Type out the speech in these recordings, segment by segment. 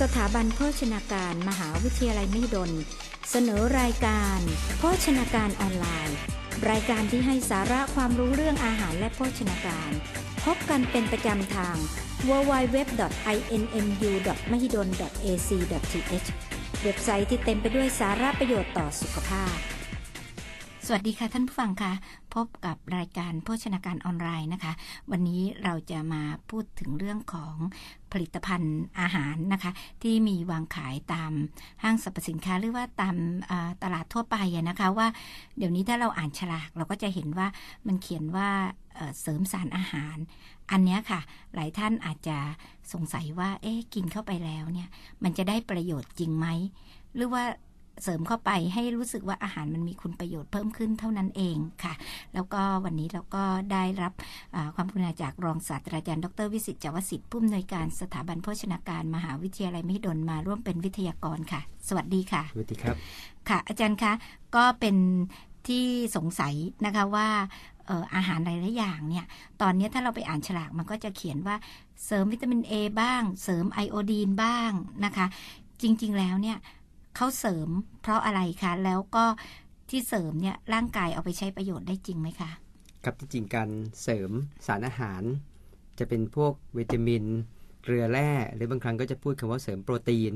สถาบันโภชนาการมหาวิทยาลัยมหิดล เสนอรายการโภชนาการออนไลน์ รายการที่ให้สาระความรู้เรื่องอาหารและโภชนาการ พบกันเป็นประจำทาง www.inmu.mahidol.ac.th เว็บไซต์ที่เต็มไปด้วยสาระประโยชน์ต่อสุขภาพ สวัสดีค่ะท่านผู้ฟังค่ะพบกับรายการโภชนาการออนไลน์นะคะ วันนี้เราจะมาพูดถึงเรื่องของผลิตภัณฑ์อาหารนะคะ ที่มีวางขายตามห้างสรรพสินค้าหรือว่าตามตลาดทั่วไปนะคะว่าเดี๋ยวนี้ถ้าเราอ่านฉลากเราก็จะเห็นว่ามันเขียนว่าเสริมสารอาหาร อันนี้ค่ะ หลายท่านอาจจะสงสัยว่าเอ๊ะกินเข้าไปแล้วเนี่ยมันจะได้ประโยชน์จริงไหมหรือว่า เสริมเข้าไปให้รู้สึกว่าอาหารมันมีคุณประโยชน์เพิ่มขึ้นเท่านั้นเองค่ะ แล้วก็วันนี้เราก็ได้รับความกรุณาจากรองศาสตราจารย์ ดรวิสิตจวสิทธิ์ผู้อำนวยการสถาบันโภชนาการมหาวิทยาลัยมหิดลมาร่วมเป็นวิทยากรค่ะ สวัสดีค่ะ สวัสดีครับ ค่ะ อาจารย์คะ ก็เป็นที่สงสัยนะคะว่าอาหารหลายๆอย่างเนี่ย ตอนนี้ถ้าเราไปอ่านฉลากมันก็จะเขียนว่าเสริมวิตามิน A บ้าง เสริมไอโอดีนบ้างนะคะ จริง ๆ แล้วเนี่ย เขาเสริมเพราะอะไรคะ แล้วก็ที่เสริมเนี่ยร่างกายเอาไปใช้ประโยชน์ได้จริงไหมคะ ครับจริงการเสริมสารอาหาร จะเป็นพวกวิตามินเกลือแร่หรือบางครั้งก็จะพูดคำว่าเสริมโปรตีน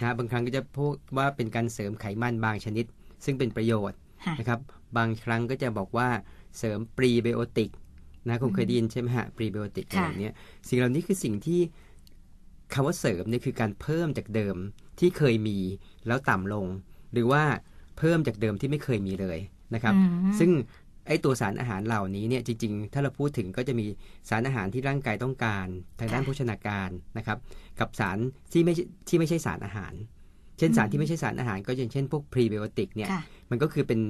นะบางครั้งก็จะพูดว่าเป็นการเสริมไขมันบางชนิด ซึ่งเป็นประโยชน์นะครับบางครั้งก็จะบอกว่าเสริมปรีไบโอติกนะคงเคยได้ยินใช่ไหมฮะปรีไบโอติกอะไรเนี้ยสิ่งเหล่านี้คือสิ่งที่คำว่าเสริมเนี่ยคือการเพิ่มจากเดิม ที่เคยมีแล้วต่ำลง หรือว่าเพิ่มจากเดิมที่ไม่เคยมีเลยนะครับ ซึ่งไอตัวสารอาหารเหล่านี้เนี่ยจริงๆ ถ้าเราพูดถึงก็จะมีสารอาหารที่ร่างกายต้องการทางด้านโภชนาการนะครับ กับสารที่ไม่ที่ไม่ใช่สารอาหาร เช่นสารที่ไม่ใช่สารอาหาร ก็อย่างเช่นพวกพรีไบโอติกเนี่ยมันก็คือเป็น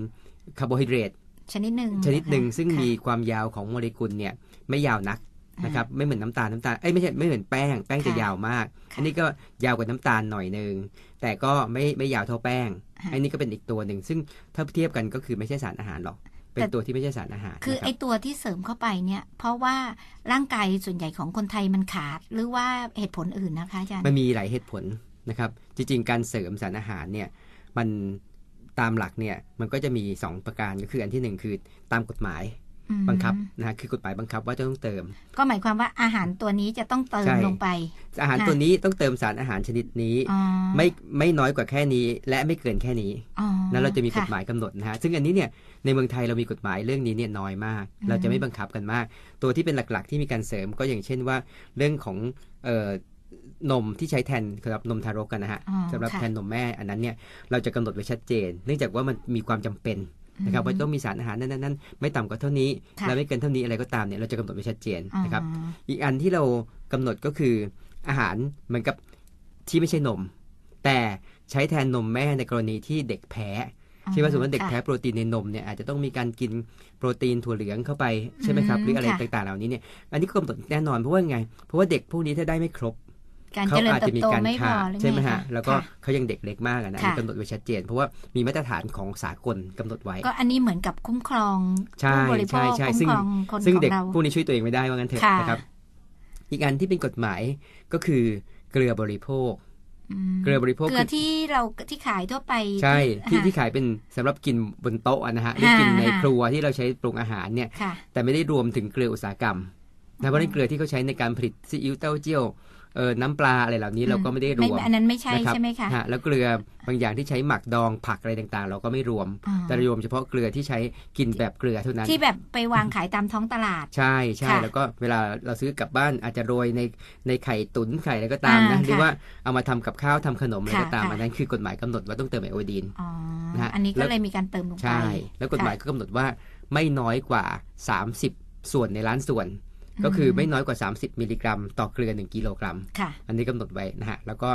คาร์โบไฮเดรตชนิดหนึ่งชนิดหนึ่งซึ่งมีความยาวของโมเลกุลเนี่ยไม่ยาวนัก นะครับไม่เหมือนน้าตาลน้ำตาลเอ้ยไม่ใช่ไม่เหมือนแป้ง แป้งจะยาวมาก อันนี้ก็ยาวกว่าน้ำตาลหน่อยนึงแต่ก็ไม่ไม่ยาวเท่าแป้ง อันนี้ก็เป็นอีกตัวหนึ่งซึ่งถ้าเทียบกันก็คือไม่ใช่สารอาหารหรอกเป็นตัวที่ไม่ใช่สารอาหาร คือไอตัวที่เสริมเข้าไปเนี่ย เพราะว่าร่างกายส่วนใหญ่ของคนไทยมันขาด หรือว่าเหตุผลอื่นนะคะอาจารย์มันมีหลายเหตุผลนะครับ จริง ๆ การเสริมสารอาหารเนี่ยมันตามหลักเนี่ยมันก็จะมี 2 ประการก็คืออันที่ 1 คือตามกฎหมาย บังคับนะคือกฎหมายบังคับว่าจะต้องเติม ก็หมายความว่าอาหารตัวนี้จะต้องเติมลงไป อาหารตัวนี้ต้องเติมสารอาหารชนิดนี้ไม่ไม่น้อยกว่าแค่นี้ และไม่เกินแค่นี้นั้นเราจะมีกฎหมายกำหนดนะฮะซึ่งอันนี้เนี่ยในเมืองไทยเรามีกฎหมายเรื่องนี้เนี่ยน้อยมาก เราจะไม่บังคับกันมาก ตัวที่เป็นหลักๆ ที่มีการเสริมก็อย่างเช่นว่า เรื่องของนมที่ใช้แทนสำหรับนมทารกกันนะฮะสำหรับแทนนมแม่อันนั้นเนี่ยเราจะกำหนดไว้ชัดเจน เนื่องจากว่ามันมีความจำเป็น นะครับว่าต้องมีสารอาหารนั้นนั้นไม่ต่ำกว่าเท่านี้ และไม่เกินเท่านี้อะไรก็ตามเนี่ยเราจะกำหนดไว้ชัดเจนนะครับอีกอันที่เรากำหนดก็คืออาหารเหมือนกับที่ไม่ใช่นม แต่ใช้แทนนมแม่ในกรณีที่เด็กแพ้ใช่ว่าสมมติเด็กแพ้โปรตีนในนมเนี่ยอาจจะต้องมีการกินโปรตีนถั่วเหลืองเข้าไปใช่ไหมครับหรืออะไรต่างๆเหล่านี้เนี่ยอันนี้ก็กำหนดแน่นอนเพราะว่าไงเพราะว่าเด็กพวกนี้ถ้าได้ไม่ครบ การเจริญเติบโตไม่พอใช่ไหมฮะแล้วก็เขายังเด็กเล็กมากนะกำหนดไว้ชัดเจน เพราะว่ามีมาตรฐานของสากลกำหนดไว้ ก็อันนี้เหมือนกับคุ้มครองผู้บริโภคคุ้มครองคนซึ่งเด็กพวกนี้ช่วยตัวเองไม่ได้ว่างั้นเถอะนะครับ อีกอันที่เป็นกฎหมายก็คือเกลือบริโภคเกลือบริโภคเกลือที่เราที่ขายทั่วไป ใช่ที่ที่ขายเป็นสำหรับกินบนโต๊ะนะฮะหรือกินในครัวที่เราใช้ปรุงอาหารเนี่ย แต่ไม่ได้รวมถึงเกลืออุตสาหกรรมนะเพราะในเกลือที่เขาใช้ในการผลิตซีอิ๊วเต้าเจี้ยว เออน้ำปลาอะไรเหล่านี้เราก็ไม่ได้รวมอันนั้นไม่ใช่ใช่ไหมคะแล้วเกลือบางอย่างที่ใช้หมักดองผักอะไรต่างๆ เราก็ไม่รวมแต่รวมเฉพาะเกลือที่ใช้กินแบบเกลือเท่านั้นที่แบบไปวางขายตามท้องตลาด ใช่ใช่แล้วก็เวลาเราซื้อกลับบ้านอาจจะโรยในในไข่ตุ๋นไข่อะไรก็ตามนะหรือว่าเอามาทำกับข้าวทำขนมอะไรก็ตามอันนั้นคือกฎหมายกำหนดว่าต้องเติมไอโอดีนนะฮะอันนี้ก็เลยมีการเติมลงไปใช่แล้วกฎหมายก็กำหนดว่าไม่น้อยกว่า 30 ส่วนในล้านส่วน ก็คือไม่น้อยกว่า 30 มิลลิกรัม ต่อเกลือ 1 กิโลกรัมค่ะอันนี้กำหนดไว้นะฮะ แล้วก็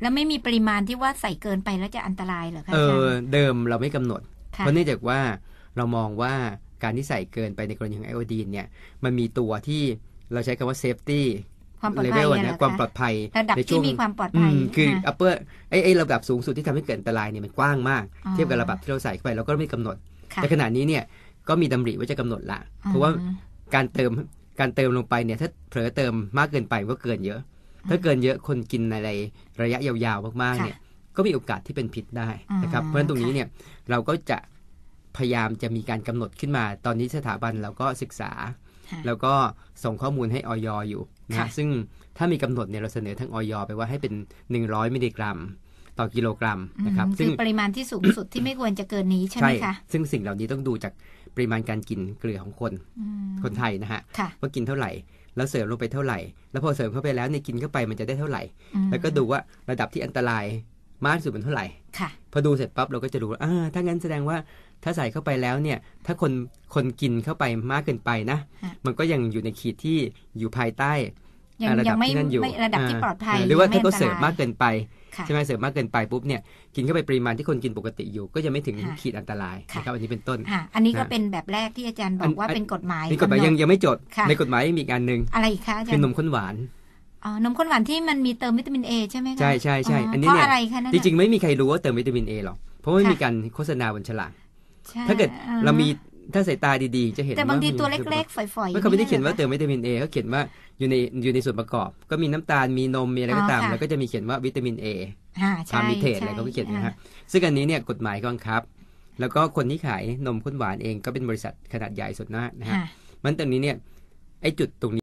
แล้วไม่มีปริมาณที่ว่าใส่เกินไปแล้วจะอันตรายเหรอคะเออเดิมเราไม่กำหนด เพราะเนื่องจากว่าเรามองว่าการที่ใส่เกินไปในกรณีของไอโอดีนเนี่ย มันมีตัวที่เราใช้คำว่าเซฟตี้ความปลอดภัยนะความปลอดภัยระดับที่มีความปลอดภัยคืออัปเปอร์ไอ้ไอ้ระดับสูงสุดที่ทำให้เกิดอันตรายเนี่ยมันกว้างมาก เทียบกับระดับที่เราใส่ไปเราก็ไม่กำหนด แต่ขณะนี้เนี่ยก็มีดำริว่าจะกำหนดละ เพราะว่าการเติม การเติมลงไปเนี่ยถ้าเผลอเติมมากเกินไปก็เกินเยอะ ถ้าเกินเยอะคนกินในระยะยาวๆมากๆเนี่ยก็มีโอกาสที่เป็นพิษได้นะครับ เพราะฉะนั้นตรงนี้เนี่ยเราก็จะพยายามจะมีการกำหนดขึ้นมา ตอนนี้สถาบันเราก็ศึกษา แล้วก็ส่งข้อมูลให้ออยอยู่นะซึ่งถ้ามีกำหนดเนี่ยเราเสนอทางออยไปว่าให้เป็น 100 มิลลิกรัม ต่อกิโลกรัมนะครับซึ่งปริมาณที่สูงสุดที่ไม่ควรจะเกินนี้ใช่ไหมคะซึ่งสิ่งเหล่านี้ต้องดูจากปริมาณการกินเกลือของคนคนไทยนะฮะว่ากินเท่าไหร่ แล้วเสริมลงไปเท่าไหร่ แล้วพอเสริมเข้าไปแล้วเนี่ยกินเข้าไปมันจะได้เท่าไหร่ แล้วก็ดูว่าระดับที่อันตรายมากสุดเป็นเท่าไหร่พอดูเสร็จปั๊บเราก็จะรู้ว่าถ้างั้นแสดงว่าถ้าใส่เข้าไปแล้วเนี่ย ถ้าคนคนกินเข้าไปมากเกินไปนะ มันก็ยังอยู่ในขีดที่อยู่ภายใต้ระดับที่นั่นอยู่ระดับที่ปลอดภัยหรือว่าถ้าเขาเสริมมากเกินไป ใช่ไหมเสริมมากเกินไปปุ๊บเนี่ยกินเข้าไปปริมาณที่คนกินปกติอยู่ ก็จะไม่ถึงขีดอันตรายนะครับอันนี้เป็นต้น อันนี้ก็เป็นแบบแรกที่อาจารย์บอกว่าเป็นกฎหมายนี่กฎหมายยังยังไม่จด ในกฎหมายยังมีอีกอันหนึ่งอะไรอีกคะอาจารย์คือนมข้นหวานอ๋อนมข้นหวานที่มันมีเติมวิตามินเอใช่ไหมคะใช่ใช่ใช่อันนี้เนี่ยจริงๆไม่มีใครรู้ว่าเติมวิตามินเอหรอกเพราะไม่มีการโฆษณาบนฉลากถ้าเกิดเรามี ถ้าสายตาดีๆ จะเห็นแต่บางทีตัวเล็กๆ ฝอยๆไม่เขาไม่ได้เขียนว่าเติมวิตามินเอเขาเขียนว่าอยู่ในอยู่ในส่วนประกอบ ก็มีน้ำตาลมีนมมีอะไรก็ตาม แล้วก็จะมีเขียนว่าวิตามินเอทามิเทศอะไรเขาก็เขียนนะฮะซึ่งอันนี้เนี่ยกฎหมายก็บังคับ แล้วก็คนที่ขายนมข้นหวานเองก็เป็นบริษัทขนาดใหญ่สุดนะนะฮะมันตรงนี้เนี่ยไอ้จุดตรงนี้